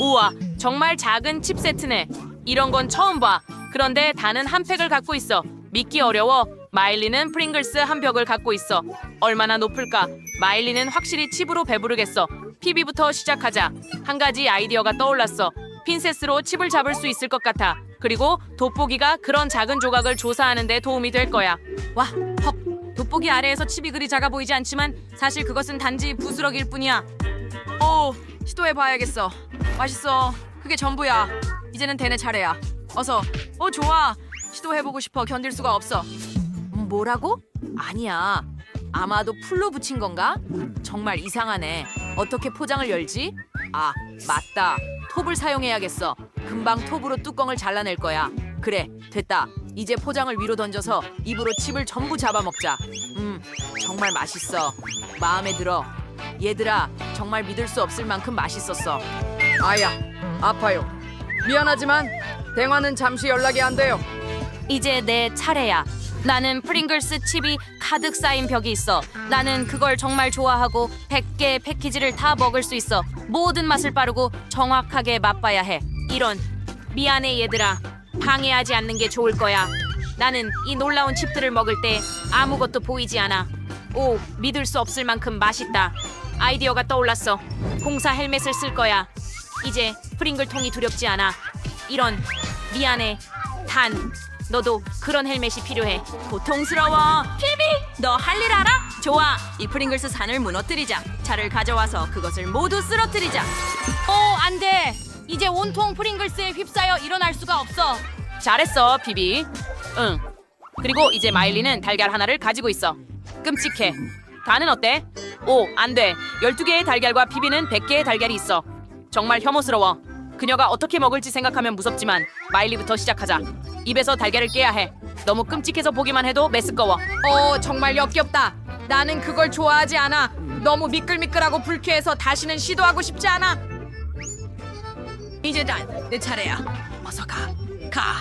우와, 정말 작은 칩 세트네. 이런 건 처음 봐. 그런데 다는 한 팩을 갖고 있어. 믿기 어려워. 마일리는 프링글스 한 벽을 갖고 있어. 얼마나 높을까? 마일리는 확실히 칩으로 배부르겠어. 피비부터 시작하자. 한 가지 아이디어가 떠올랐어. 핀셋으로 칩을 잡을 수 있을 것 같아. 그리고 돋보기가 그런 작은 조각을 조사하는 데 도움이 될 거야. 와, 헉. 돋보기 아래에서 칩이 그리 작아 보이지 않지만 사실 그것은 단지 부스러기일 뿐이야. 오, 시도해 봐야겠어. 맛있어. 그게 전부야. 이제는 대내 차례야. 어서. 오, 좋아. 시도해 보고 싶어. 견딜 수가 없어. 음, 뭐라고? 아니야. 아마도 풀로 붙인 건가? 정말 이상하네. 어떻게 포장을 열지? 아, 맞다. 톱을 사용해야겠어. 금방 톱으로 뚜껑을 잘라낼 거야. 그래, 됐다. 이제 포장을 위로 던져서 입으로 칩을 전부 잡아먹자. 음, 정말 맛있어. 마음에 들어. 얘들아, 정말 믿을 수 없을 만큼 맛있었어. 아야, 아파요. 미안하지만 대화는 잠시 연락이 안 돼요. 이제 내 차례야. 나는 프링글스 칩이 가득 쌓인 벽이 있어. 나는 그걸 정말 좋아하고 100개의 패키지를 다 먹을 수 있어. 모든 맛을 빠르고 정확하게 맛봐야 해. 이런 미안해 얘들아. 방해하지 않는 게 좋을 거야. 나는 이 놀라운 칩들을 먹을 때 아무것도 보이지 않아. 오, 믿을 수 없을 만큼 맛있다. 아이디어가 떠올랐어. 공사 헬멧을 쓸 거야. 이제 프링글 통이 두렵지 않아. 이런 미안해. 단 너도 그런 헬멧이 필요해. 고통스러워. 피비, 너 할 일 알아? 좋아. 이 프링글스 산을 무너뜨리자. 차를 가져와서 그것을 모두 쓰러뜨리자. 어, 안 돼. 이제 온통 프링글스에 휩싸여 일어날 수가 없어. 잘했어, 피비. 응. 그리고 이제 마일리는 달걀 하나를 가지고 있어. 끔찍해. 다는 어때? 오, 안 돼. 12개의 달걀과 피비는 100개의 달걀이 있어. 정말 혐오스러워. 그녀가 어떻게 먹을지 생각하면 무섭지만 마일리부터 시작하자. 입에서 달걀을 깨야 해. 너무 끔찍해서 보기만 해도 메스꺼워. 어, 정말 역겹다. 나는 그걸 좋아하지 않아. 너무 미끌미끌하고 불쾌해서 다시는 시도하고 싶지 않아. 이제 난 내 차례야. 어서 가. 가.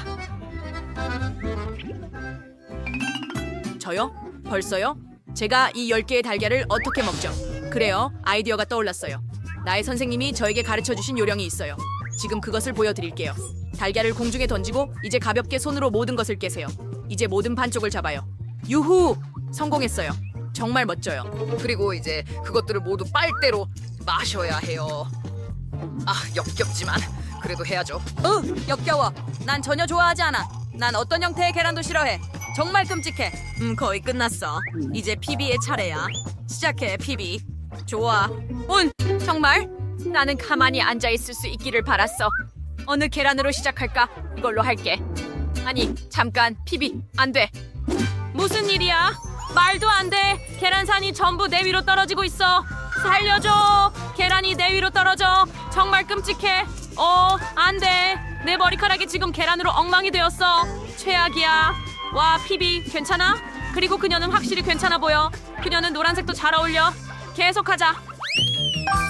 저요? 벌써요? 제가 이 10개의 달걀을 어떻게 먹죠? 그래요. 아이디어가 떠올랐어요. 나의 선생님이 저에게 가르쳐 주신 요령이 있어요. 지금 그것을 보여드릴게요. 달걀을 공중에 던지고 이제 가볍게 손으로 모든 것을 깨세요. 이제 모든 반쪽을 잡아요. 유후! 성공했어요. 정말 멋져요. 그리고 이제 그것들을 모두 빨대로 마셔야 해요. 아, 역겹지만 그래도 해야죠. 으, 역겨워. 난 전혀 좋아하지 않아. 난 어떤 형태의 계란도 싫어해. 정말 끔찍해. 음, 거의 끝났어. 이제 피비의 차례야. 시작해, 피비. 좋아. 운, 정말? 나는 가만히 앉아 있을 수 있기를 바랐어. 어느 계란으로 시작할까? 이걸로 할게. 아니, 잠깐, 피비, 안 돼. 무슨 일이야? 말도 안 돼. 계란산이 전부 내 위로 떨어지고 있어. 살려줘. 계란이 내 위로 떨어져. 정말 끔찍해. 어, 안 돼. 내 머리카락이 지금 계란으로 엉망이 되었어. 최악이야. 와, 피비, 괜찮아? 그리고 그녀는 확실히 괜찮아 보여. 그녀는 노란색도 잘 어울려. 계속하자.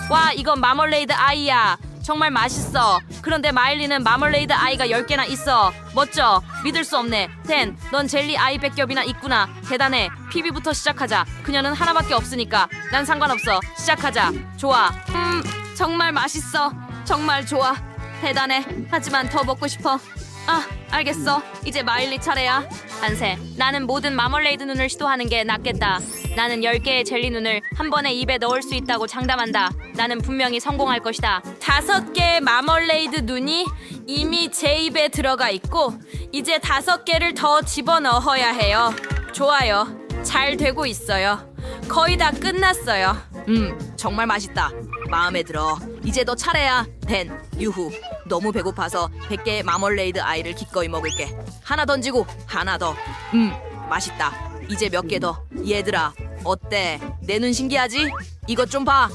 와, 이건 마멀레이드 아이야. 정말 맛있어. 그런데 마일리는 마멀레이드 아이가 10개나 있어. 멋져. 믿을 수 없네. 댄, 넌 젤리 아이 백겹이나 있구나. 대단해. 피비부터 시작하자. 그녀는 하나밖에 없으니까. 난 상관없어. 시작하자. 좋아. 음, 정말 맛있어. 정말 좋아. 대단해. 하지만 더 먹고 싶어. 아, 알겠어. 이제 마일리 차례야. 안세. 나는 모든 마멀레이드 눈을 시도하는 게 낫겠다. 나는 10개의 젤리 눈을 한 번에 입에 넣을 수 있다고 장담한다. 나는 분명히 성공할 것이다. 다섯 개의 마멀레이드 눈이 이미 제 입에 들어가 있고 이제 다섯 개를 더 집어넣어야 해요. 좋아요. 잘 되고 있어요. 거의 다 끝났어요. 음, 정말 맛있다. 마음에 들어. 이제 너 차례야. 댄, 유후. 너무 배고파서 100개의 마멀레이드 아이를 기꺼이 먹을게. 하나 던지고 하나 더. 음, 맛있다. 이제 몇 개 더. 얘들아, 어때? 내 눈 신기하지? 이것 좀 봐.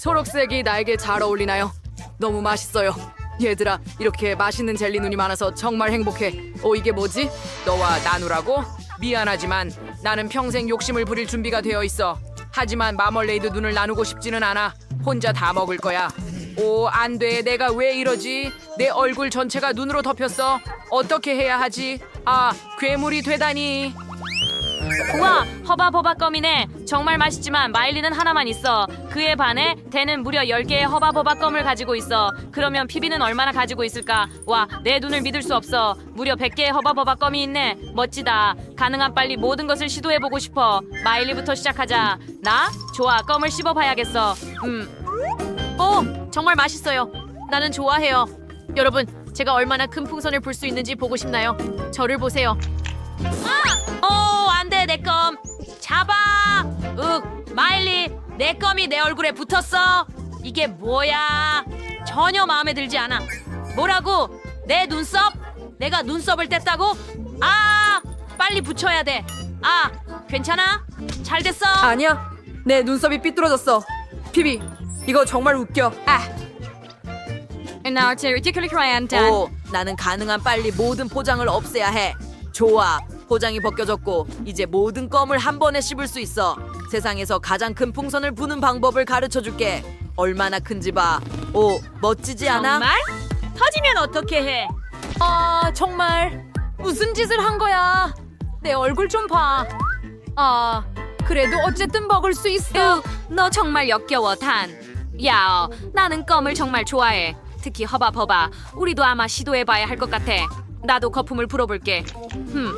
초록색이 나에게 잘 어울리나요? 너무 맛있어요. 얘들아, 이렇게 맛있는 젤리 눈이 많아서 정말 행복해. 어, 이게 뭐지? 너와 나누라고? 미안하지만 나는 평생 욕심을 부릴 준비가 되어 있어. 하지만 마멀레이드 눈을 나누고 싶지는 않아. 혼자 다 먹을 거야. 오, 안 돼. 내가 왜 이러지? 내 얼굴 전체가 눈으로 덮였어. 어떻게 해야 하지? 아, 괴물이 되다니. 우와 허바버바 껌이네 정말 맛있지만 마일리는 하나만 있어 그에 반해 대는 무려 10개의 허바버바 껌을 가지고 있어 그러면 피비는 얼마나 가지고 있을까 와 내 눈을 믿을 수 없어 무려 100개의 허바버바 껌이 있네 멋지다 가능한 빨리 모든 것을 시도해보고 싶어 마일리부터 시작하자 나? 좋아 껌을 씹어봐야겠어 음 오, 정말 맛있어요. 나는 좋아해요. 여러분, 제가 얼마나 큰 풍선을 불 수 있는지 보고 싶나요? 저를 보세요. 아! 오, 안 돼, 내 껌. 잡아! 윽, 마일리, 내 껌이 내 얼굴에 붙었어. 이게 뭐야? 전혀 마음에 들지 않아. 뭐라고? 내 눈썹? 내가 눈썹을 뗐다고? 아! 빨리 붙여야 돼. 아, 괜찮아? 잘 됐어? 아니야. 내 눈썹이 삐뚤어졌어. 피비, 이거 정말 웃겨. 아. Now to ridiculously random. 오, 나는 가능한 빨리 모든 포장을 없애야 해. 좋아. 포장이 벗겨졌고 이제 모든 껌을 한 번에 씹을 수 있어. 세상에서 가장 큰 풍선을 부는 방법을 가르쳐 줄게. 얼마나 큰지 봐. 오, 멋지지 않아? 정말? 터지면 어떻게 해? 아 정말 무슨 짓을 한 거야? 내 얼굴 좀 봐. 아 그래도 어쨌든 먹을 수 있어. 으, 너 정말 역겨워 단. 야, 나는 껌을 정말 좋아해. 특히 허바허바. 우리도 아마 시도해봐야 할 것 같아. 나도 거품을 불어볼게. 흠.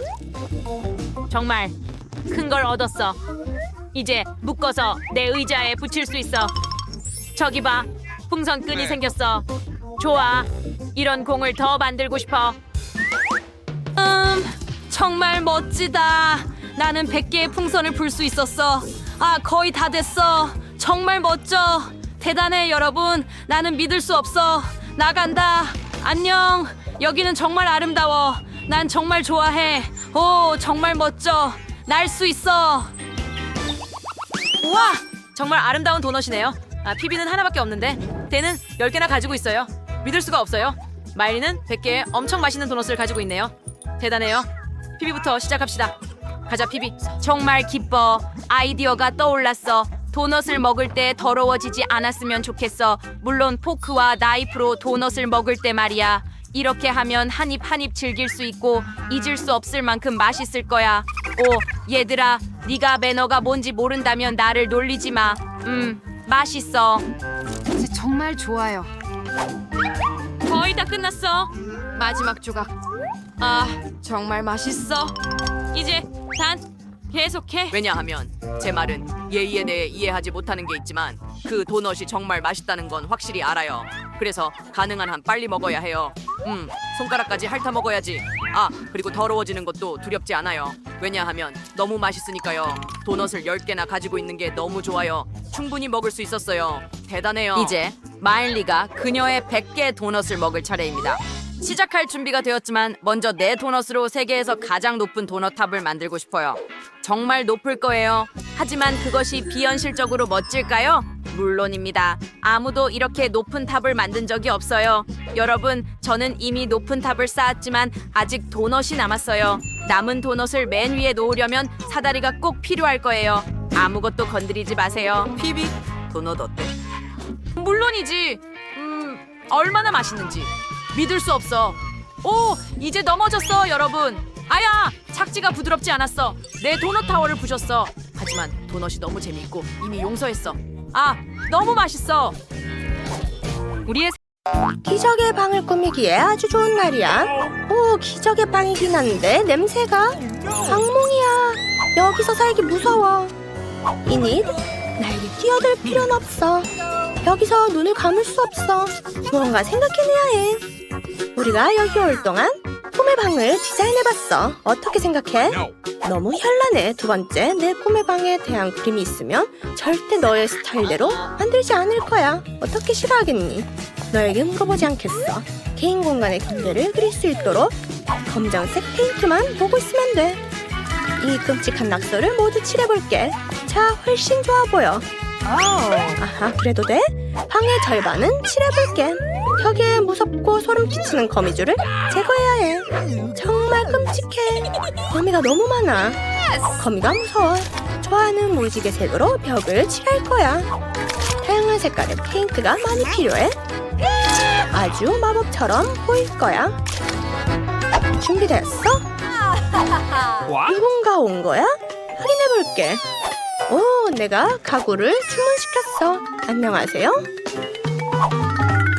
정말 큰 걸 얻었어. 이제 묶어서 내 의자에 붙일 수 있어. 저기 봐, 풍선 끈이 생겼어. 좋아. 이런 공을 더 만들고 싶어. 음 정말 멋지다. 나는 100개의 풍선을 불 수 있었어. 아 거의 다 됐어. 정말 멋져. 대단해 여러분. 나는 믿을 수 없어. 나간다. 안녕. 여기는 정말 아름다워. 난 정말 좋아해. 오 정말 멋져. 날 수 있어. 우와 정말 아름다운 도넛이네요. 아 피비는 하나밖에 없는데 대는 10개나 가지고 있어요. 믿을 수가 없어요. 마일리는 100개의 엄청 맛있는 도넛을 가지고 있네요. 대단해요. 피비부터 시작합시다. 가자 피비. 정말 기뻐. 아이디어가 떠올랐어. 도넛을 먹을 때 더러워지지 않았으면 좋겠어. 물론 포크와 나이프로 도넛을 먹을 때 말이야. 이렇게 하면 한 입 한 입 즐길 수 있고 잊을 수 없을 만큼 맛있을 거야. 오, 얘들아, 네가 매너가 뭔지 모른다면 나를 놀리지 마. 음, 맛있어. 정말 좋아요. 거의 다 끝났어. 마지막 조각. 아, 정말 맛있어. 이제 단 계속해. 왜냐하면 제 말은 예의에 대해 이해하지 못하는 게 있지만 그 도넛이 정말 맛있다는 건 확실히 알아요. 그래서 가능한 한 빨리 먹어야 해요. 음, 손가락까지 핥아 먹어야지. 아, 그리고 더러워지는 것도 두렵지 않아요. 왜냐하면 너무 맛있으니까요. 도넛을 10개나 가지고 있는 게 너무 좋아요. 충분히 먹을 수 있었어요. 대단해요. 이제 마일리가 그녀의 100개 도넛을 먹을 차례입니다. 시작할 준비가 되었지만 먼저 내 도넛으로 세계에서 가장 높은 도넛 탑을 만들고 싶어요. 정말 높을 거예요. 하지만 그것이 비현실적으로 멋질까요? 물론입니다. 아무도 이렇게 높은 탑을 만든 적이 없어요. 여러분, 저는 이미 높은 탑을 쌓았지만 아직 도넛이 남았어요. 남은 도넛을 맨 위에 놓으려면 사다리가 꼭 필요할 거예요. 아무것도 건드리지 마세요. 피비 도넛 어때? 물론이지. 음, 얼마나 맛있는지 믿을 수 없어. 오, 이제 넘어졌어, 여러분. 아야, 착지가 부드럽지 않았어. 내 도넛 타워를 부셨어. 하지만 도넛이 너무 재미있고 이미 용서했어. 아, 너무 맛있어. 우리의 기적의 방을 꾸미기에 아주 좋은 날이야. 오, 기적의 방이긴 한데 냄새가 악몽이야. 여기서 살기 무서워. 이니 나에게 뛰어들 필요는 없어. 여기서 눈을 감을 수 없어. 무언가 생각해내야 해. 우리가 여기 올 동안 꿈의 방을 디자인해봤어. 어떻게 생각해? 너무 현란해. 두 번째, 내 꿈의 방에 대한 그림이 있으면 절대 너의 스타일대로 만들지 않을 거야. 어떻게 싫어하겠니? 너에게 물어보지 않겠어. 개인 공간의 경계를 그릴 수 있도록 검정색 페인트만 보고 있으면 돼. 이 끔찍한 낙서를 모두 칠해볼게. 자, 훨씬 좋아 보여. 아하, 그래도 돼? 방의 절반은 칠해볼게. 벽에 무섭고 소름 끼치는 거미줄을 제거해야 해. 정말 끔찍해. 거미가 너무 많아. 거미가 무서워. 좋아하는 무지개 색으로 벽을 칠할 거야. 다양한 색깔의 페인트가 많이 필요해. 아주 마법처럼 보일 거야. 준비됐어? 누군가 온 거야? 확인해볼게. 오, 내가 가구를 주문시켰어. 안녕하세요.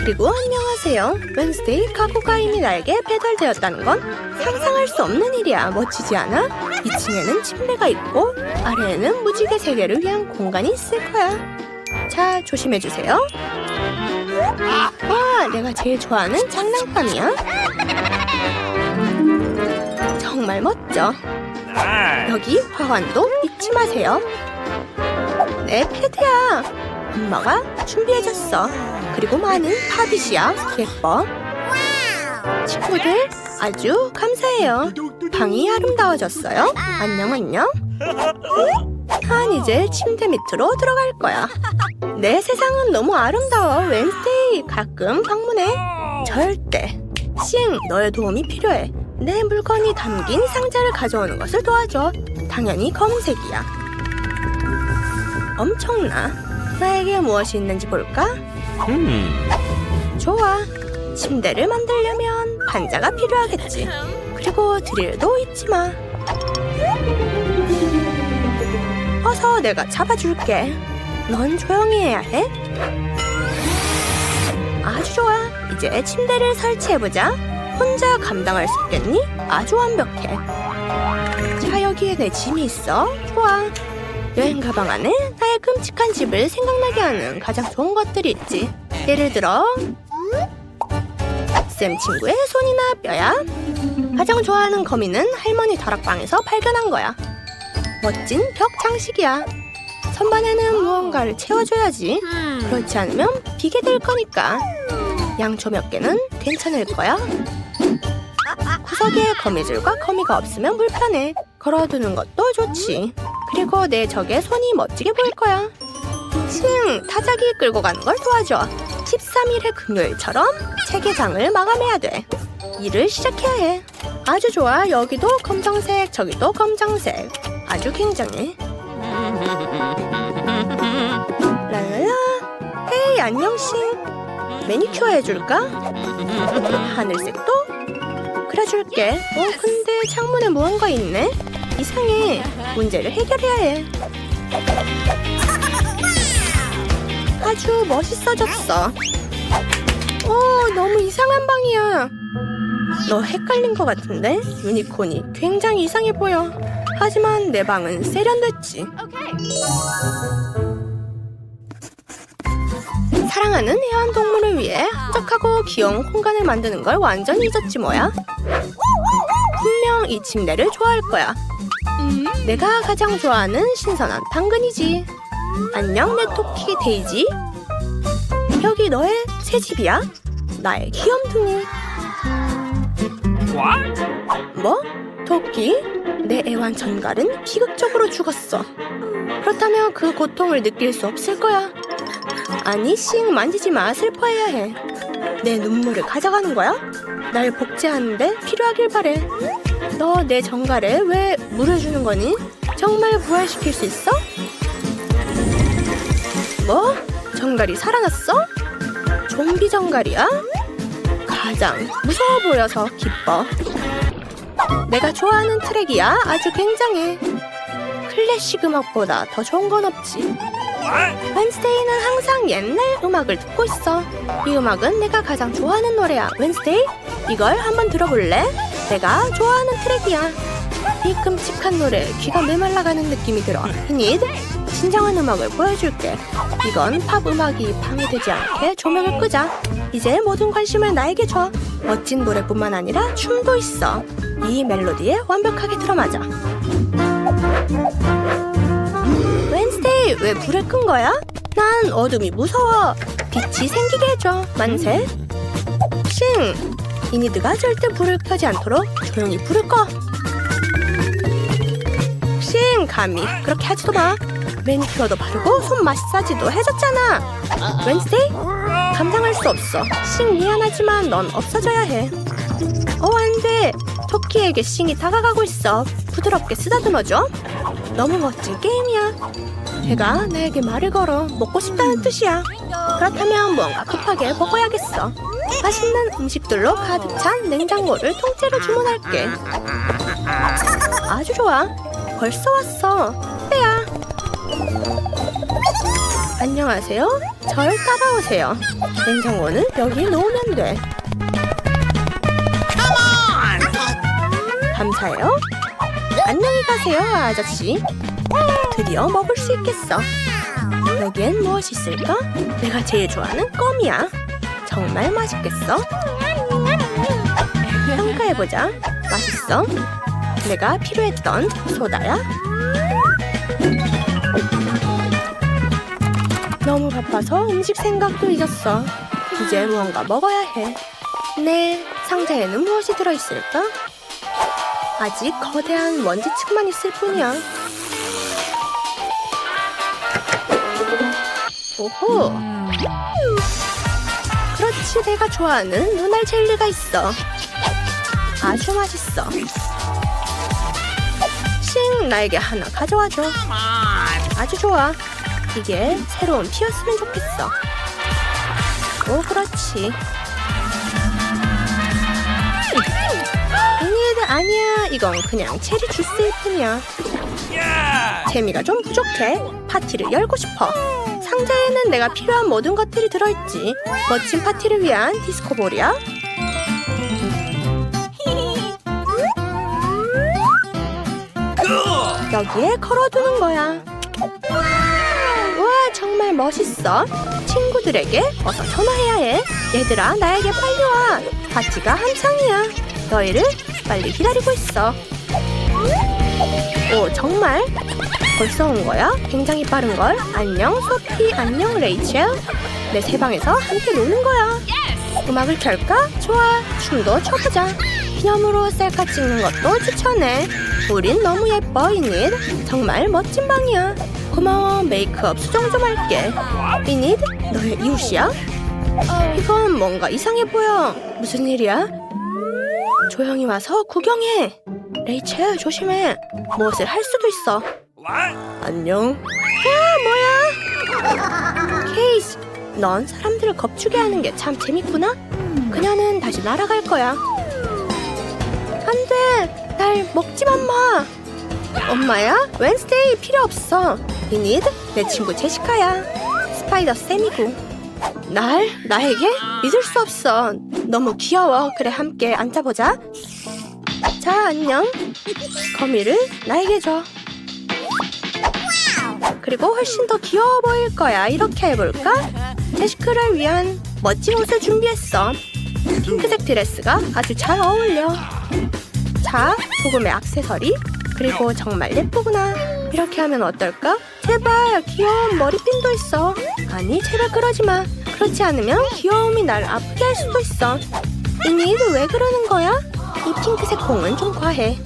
그리고 안녕하세요. 웬스데이 이미 나에게 배달되었다는 건 상상할 수 없는 일이야. 멋지지 않아? 2층에는 침대가 있고 아래에는 무지개 세계를 위한 공간이 있을 거야. 자, 조심해주세요. 와, 내가 제일 좋아하는 장난감이야. 정말 멋져. 여기 화환도 잊지 마세요. 내 패드야. 엄마가 준비해줬어. 그리고 많은 파빗이야. 예뻐. 친구들 아주 감사해요. 방이 아름다워졌어요. 안녕 안녕. 난 이제 침대 밑으로 들어갈 거야. 내 세상은 너무 아름다워. 웬스데이 가끔 방문해. 절대. 싱 너의 도움이 필요해. 내 물건이 담긴 상자를 가져오는 것을 도와줘. 당연히 검은색이야. 엄청나. 나에게 무엇이 있는지 볼까? 좋아. 침대를 만들려면 반자가 필요하겠지. 그리고 드릴도 잊지 마. 어서 내가 잡아줄게. 넌 조용히 해야 해. 아주 좋아. 이제 침대를 설치해보자. 혼자 감당할 수 있겠니? 아주 완벽해. 자, 여기에 내 짐이 있어. 좋아. 여행 가방 안에 나의 끔찍한 집을 생각나게 하는 가장 좋은 것들이 있지. 예를 들어, 쌤 친구의 손이나 뼈야. 가장 좋아하는 거미는 할머니 다락방에서 발견한 거야. 멋진 벽 장식이야. 선반에는 무언가를 채워줘야지. 그렇지 않으면 비게 될 거니까. 양초 몇 개는 괜찮을 거야. 구석에 거미줄과 거미가 없으면 불편해. 걸어두는 것도 좋지. 그리고 내 적의 손이 멋지게 보일 거야. 싱, 타자기 끌고 가는 걸 도와줘. 13일의 금요일처럼 체계장을 마감해야 돼. 일을 시작해야 해. 아주 좋아. 여기도 검정색, 저기도 검정색. 아주 굉장해. 랄랄라. 헤이, 안녕, 싱. 매니큐어 해줄까? 하늘색도? 그려줄게. 어, 근데 창문에 무언가 있네? 이상해. 문제를 해결해야 해. 아주 멋있어졌어. 오, 너무 이상한 방이야. 너 헷갈린 것 같은데? 유니콘이 굉장히 이상해 보여. 하지만 내 방은 세련됐지. 사랑하는 애완동물을 위해 한적하고 귀여운 공간을 만드는 걸 완전히 잊었지 뭐야. 분명 이 침대를 좋아할 거야. 내가 가장 좋아하는 신선한 당근이지. 안녕 내 토끼 데이지. 여기 너의 새 집이야? 나의 귀염둥이. 뭐? 토끼? 내 애완 전갈은 비극적으로 죽었어. 그렇다면 그 고통을 느낄 수 없을 거야. 아니, 씩 만지지 마. 슬퍼해야 해. 내 눈물을 가져가는 거야? 날 복제하는데 필요하길 바래. 너 내 정갈에 왜 물을 주는 거니? 정말 부활시킬 수 있어? 뭐? 정갈이 살아났어? 좀비 정갈이야? 가장 무서워 보여서 기뻐. 내가 좋아하는 트랙이야. 아주 굉장해. 클래식 음악보다 더 좋은 건 없지. 웬스데이는 항상 옛날 음악을 듣고 있어. 이 음악은 내가 가장 좋아하는 노래야. 웬스데이? 이걸 한번 들어볼래? 내가 좋아하는 트랙이야. 이 끔찍한 노래 귀가 메말라가는 느낌이 들어. 히닛? 진정한 음악을 보여줄게. 이건 팝 음악이 방해되지 않게 조명을 끄자. 이제 모든 관심을 나에게 줘. 멋진 노래뿐만 아니라 춤도 있어. 이 멜로디에 완벽하게 들어맞아. 웬스데이 왜 불을 끈 거야? 난 어둠이 무서워. 빛이 생기게 해줘. 만세. 싱. 이니드가 절대 불을 켜지 않도록 조용히 불을 꺼. 싱 감히 그렇게 하지도 마. 매니큐어도 바르고 손 마사지도 해줬잖아. 웬스데이? 감당할 수 없어. 싱 미안하지만 넌 없어져야 해. 어 안돼. 토끼에게 싱이 다가가고 있어. 부드럽게 쓰다듬어줘. 너무 멋진 게임이야. 걔가 나에게 말을 걸어 먹고 싶다는 뜻이야. 그렇다면 뭔가 급하게 먹어야겠어. 맛있는 음식들로 가득 찬 냉장고를 통째로 주문할게. 아주 좋아. 벌써 왔어. 빼야. 안녕하세요. 절 따라오세요. 냉장고는 여기 놓으면 돼. 감사해요. 안녕히 가세요, 아저씨. 드디어 먹을 수 있겠어. 여기엔 무엇이 있을까? 내가 제일 좋아하는 껌이야. 정말 맛있겠어? 평가해보자. 맛있어? 내가 필요했던 소다야? 너무 바빠서 음식 생각도 잊었어. 이제 무언가 먹어야 해. 네, 상자에는 무엇이 들어있을까? 아직 거대한 먼지층만 있을 뿐이야. 오호. 그렇지, 내가 좋아하는 눈알 젤리가 있어. 아주 맛있어. 싱, 나에게 하나 가져와줘. 아주 좋아. 이게 새로운 피였으면 좋겠어. 오, 그렇지. 아니에드 아니야. 이건 그냥 체리 주스일 뿐이야. 재미가 좀 부족해. 파티를 열고 싶어. 상자에는 내가 필요한 모든 것들이 들어있지. 멋진 파티를 위한 디스코볼이야. 여기에 걸어두는 거야. 와, 정말 멋있어. 친구들에게 어서 전화해야 해. 얘들아, 나에게 빨리 와. 파티가 한창이야. 너희를 빨리 기다리고 있어. 오, 정말? 벌써 온 거야? 굉장히 빠른 걸. 안녕, 소피. 안녕, 레이첼. 내 새 방에서 함께 노는 거야. 음악을 켤까? 좋아. 춤도 춰보자. 기념으로 셀카 찍는 것도 추천해. 우린 너무 예뻐, 이닛. 정말 멋진 방이야. 고마워. 메이크업 수정 좀 할게. 이닛, 너의 이웃이야? 이건 뭔가 이상해 보여. 무슨 일이야? 조용히 와서 구경해. 레이첼, 조심해. 무엇을 할 수도 있어. 안녕. 와, 뭐야? 케이스, 넌 사람들을 겁주게 하는 게 참 재밌구나. 그녀는 다시 날아갈 거야. 안 돼! 날 먹지만 마! 엄마야? 웬스데이 필요 없어. 이니드? 내 친구 제시카야. 스파이더 쌤이고. 날? 나에게? 믿을 수 없어. 너무 귀여워. 그래, 함께 앉아보자. 자, 안녕. 거미를 나에게 줘. 그리고 훨씬 더 귀여워 보일 거야. 이렇게 해볼까? 제시카를 위한 멋진 옷을 준비했어. 핑크색 드레스가 아주 잘 어울려. 자, 조금의 액세서리. 그리고 정말 예쁘구나. 이렇게 하면 어떨까? 제발 귀여운 머리핀도 있어. 아니, 제발 그러지 마. 그렇지 않으면 귀여움이 날 아프게 할 수도 있어. 이니 왜 그러는 거야? 이 핑크색 공은 좀 과해.